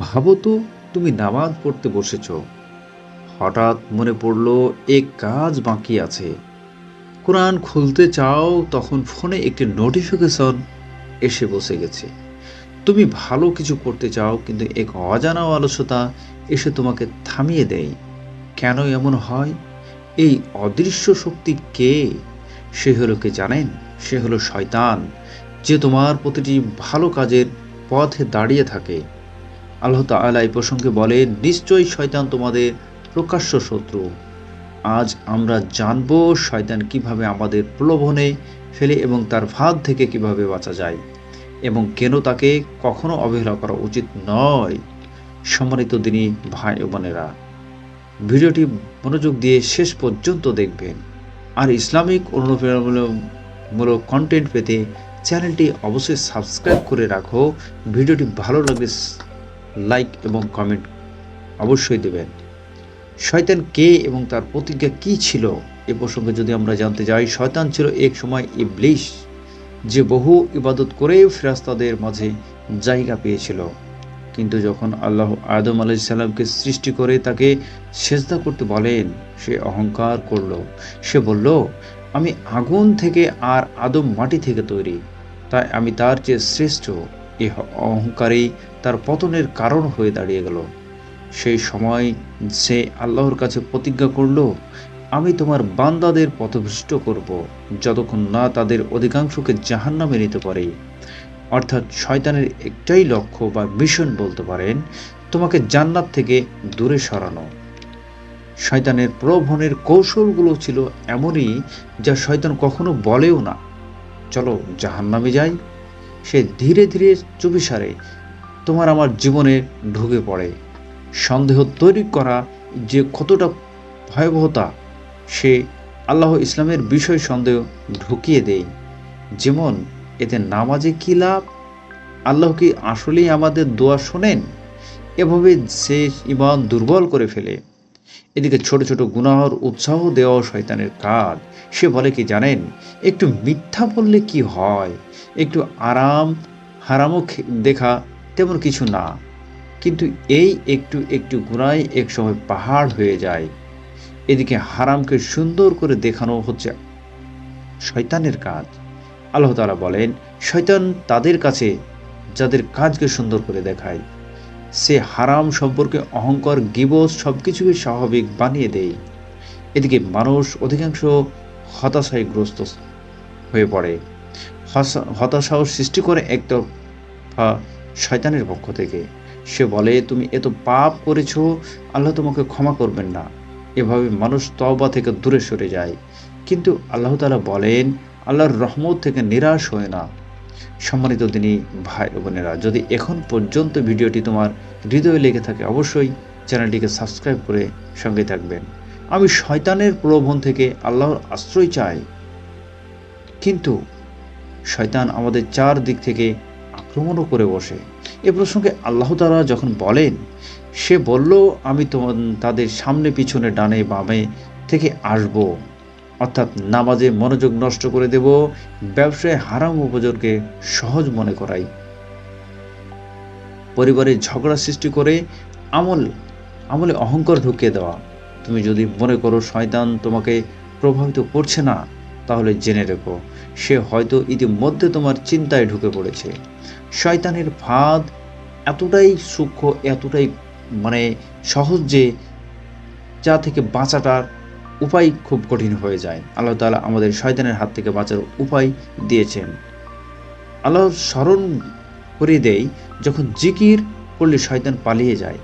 ভাবো তো, তুমি নামাজ পড়তে বসেছ। হঠাৎ মনে পড়ল এক কাজ বাকি আছে। কোরআন খুলতে চাও, তখন ফোনে একটি নোটিফিকেশন এসে বসে গেছে। তুমি ভালো কিছু করতে চাও, কিন্তু এক অজানা আলস্যতা এসে তোমাকে থামিয়ে দেয়। কেন এমন হয়? এই অদৃশ্য শক্তি কে? সে হলো কে জানেন? সে হলো শয়তান, যে তোমার প্রতিটি ভালো কাজের পথে দাঁড়িয়ে থাকে। আল্লাহ তাআলা এই প্রসঙ্গে বলেন, নিশ্চয়ই শয়তান তোমাদের প্রকাশ্য শত্রু। আজ আমরা জানব শয়তান কীভাবে আমাদের প্রলোভনে ফেলে এবং তার ফাঁদ থেকে কীভাবে বাঁচা যায় এবং কেন তাকে কখনো অবহেলা করা উচিত নয়। সম্মানিত দিনী ভাই বোনেরা, ভিডিওটি মনোযোগ দিয়ে শেষ পর্যন্ত দেখবেন আর ইসলামিক অনুপ্রেরণামূলক কন্টেন্ট পেতে চ্যানেলটি অবশ্যই সাবস্ক্রাইব করে রাখো। ভিডিওটি ভালো লাগলে লাইক এবং কমেন্ট অবশ্যই দেবেন। শয়তান কে এবং তার প্রতিজ্ঞা কি ছিল এ প্রসঙ্গে যদি আমরা জানতে যাই, শয়তান ছিল এক সময় ইবলিশ, যে বহু ইবাদত করে ফেরাস্তাদের মাঝে জায়গা পেয়েছিল। কিন্তু যখন আল্লাহ আদম আলাইসাল্লামকে সৃষ্টি করে তাকে সেজদা করতে বলেন, সে অহংকার করল। সে বলল, আমি আগুন থেকে আর আদম মাটি থেকে তৈরি, তাই আমি তার চেয়ে শ্রেষ্ঠ। এ অহংকারেই তার পতনের কারণ হয়ে দাঁড়িয়ে গেল। সেই সময় সে আল্লাহর কাছে প্রতিজ্ঞা করল, আমি তোমার বান্দাদের পথভ্রষ্ট করব, যতক্ষণ না তাদের অধিকাংশকে জাহান্নামে নিতে পারে। অর্থাৎ শয়তানের একটাই লক্ষ্য বা মিশন বলতে পারেন, তোমাকে জান্নাত থেকে দূরে সরানো। শয়তানের প্রলোভনের কৌশলগুলো ছিল এমনই যা শয়তান কখনো বলেও না। চলো জাহান্নামে যাই। সে ধীরে ধীরে চুপিসারে তোমার আমার জীবনে ঢুকে পড়ে। সন্দেহ তৈরি করা যে কতটা ভয়াবহতা, সে আল্লাহ ইসলামের বিষয় সন্দেহ ঢুকিয়ে দেয়। যেমন, এতে নামাজে কী লাভ? আল্লাহ কি আসলেই আমাদের দোয়া শোনেন? এভাবে সে ইমান দুর্বল করে ফেলে। এদিকে ছোট ছোট গুনাহর উৎসাহ দেওয়া শয়তানের কাজ। সে বলে কি জানেন, একটু মিথ্যা বললে কি হয়? একটু আরাম, হারামও দেখা তেমন কিছু না। কিন্তু এই একটু একটু গুণাই এক সময় পাহাড় হয়ে যায়। এদিকে হারামকে সুন্দর করে দেখানো হচ্ছে শয়তানের কাজ। আল্লাহ তালা বলেন, শয়তান তাদের কাছে, যাদের কাজকে সুন্দর করে দেখায়, সে হারাম সম্পর্কে অহংকার, গিবস সব কিছুকে স্বাভাবিক বানিয়ে দেয়। এদিকে মানুষ অধিকাংশ হতাশায় গ্রস্ত হয়ে পড়ে। হতাশাও সৃষ্টি করে একতরফা শয়তানের পক্ষ থেকে। সে বলে, তুমি এত পাপ করেছ, আল্লাহ তোমাকে ক্ষমা করবেন না। এভাবে মানুষ তওবা থেকে দূরে সরে যায়। কিন্তু আল্লাহ তালা বলেন, আল্লাহর রহমত থেকে নিরাশ হয় না। সম্মানিত তিনি ভাই বোনেরা, যদি এখন পর্যন্ত ভিডিওটি তোমার হৃদয়ে লেগে থাকে, অবশ্যই চ্যানেলটিকে সাবস্ক্রাইব করে সঙ্গে থাকবেন। আমি শয়তানের প্রলোভন থেকে আল্লাহর আশ্রয় চাই। কিন্তু শয়তান আমাদের চার দিক থেকে আক্রমণও করে বসে। এ প্রসঙ্গে আল্লাহ তালা যখন বলেন, সে বলল, আমি তোমার, তাদের সামনে, পিছনে, ডানে, বামে থেকে আসব। অর্থাৎ নামাজে মনোযোগ নষ্ট করে দেব, ব্যবসায় হারাম উপযোগকে সহজ মনে করাই। পরিবারে ঝগড়া সৃষ্টি করে আমল, আমলে অহংকার ঢুকিয়ে দেওয়া। তুমি যদি মনে করো, শয়তান তোমাকে প্রভাবিত করছে না, তাহলে জেনে রেখো, সে হয়তো ইতিমধ্যে তোমার চিন্তায় ঢুকে পড়েছে। শয়তানের ফাঁদ এতটাই সূক্ষ্ম, এতটাই মানে সহজ যে যা থেকে বাঁচাটার উপায় খুব কঠিন হয়ে যায়। আল্লাহ তালা আমাদের শয়তানের হাত থেকে বাঁচার উপায় দিয়েছেন। আল্লাহ স্মরণ করে দেয়, যখন জিকির করলে শয়তান পালিয়ে যায়।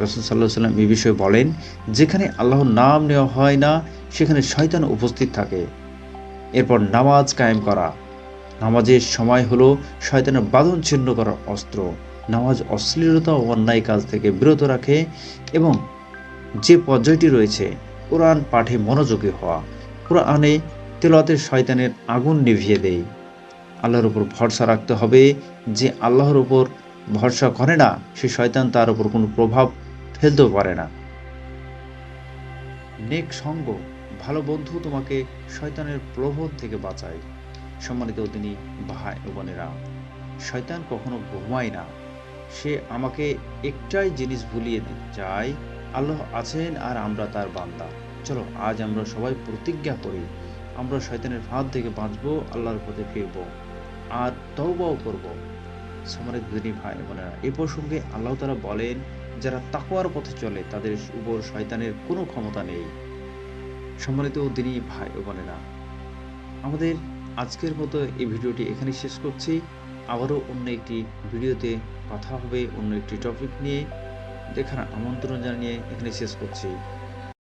রসুল সাল্লাহ সাল্লাম এই বিষয়ে বলেন, যেখানে আল্লাহর নাম নেওয়া হয় না, সেখানে শয়তান উপস্থিত থাকে। এরপর নামাজ কায়েম করা নামাজের সময় হলো শয়তানের বাঁধন ছিন্ন করার অস্ত্র। নামাজ অশ্লীলতা ও অন্যায় কাজ থেকে বিরত রাখে এবং যে পর্যায়টি রয়েছে, কোরআন পাঠে মনোযোগী হওয়া, কোরআনে তেলাতের শয়তানের আগুন নিভিয়ে দেয়। আল্লাহর উপর ভরসা রাখতে হবে যে আল্লাহর উপর ভরসা করে না, সে শয়তান তার উপর কোনো প্রভাব ফেলতেও পারে না। নেক সঙ্গ, ভালো বন্ধু তোমাকে শয়তানের প্রলোভন থেকে বাঁচায়। সম্মানিত তিনি ভাই ও বোনেরা, শয়তান কখনো ঘুমায় না। সে আমাকে একটাই জিনিস ভুলিয়ে দিতে চায়, আল্লাহ আছেন আর আমরা তার বান্দা। চলো, আজ আমরা সবাই প্রতিজ্ঞা করি, আমরা শয়তানের ফাঁদ থেকে বাঁচবো, আল্লাহর পথে ফিরব আর তওবাও করব। সমানিত দিনী ভাই বোনেরা, এ প্রসঙ্গে আল্লাহ তারা বলেন, যারা তাকওয়ার পথে চলে, তাদের উপর শয়তানের কোনো ক্ষমতা নেই। সম্মানিত দিনী ভাই বোনেরা, আমাদের আজকের মতো এই ভিডিওটি এখানে শেষ করছি। আবারও অন্য একটি ভিডিওতে কথা হবে, অন্য একটি টপিক নিয়ে। দেখার আমন্ত্রণ জানিয়ে এখানে শেষ করছি।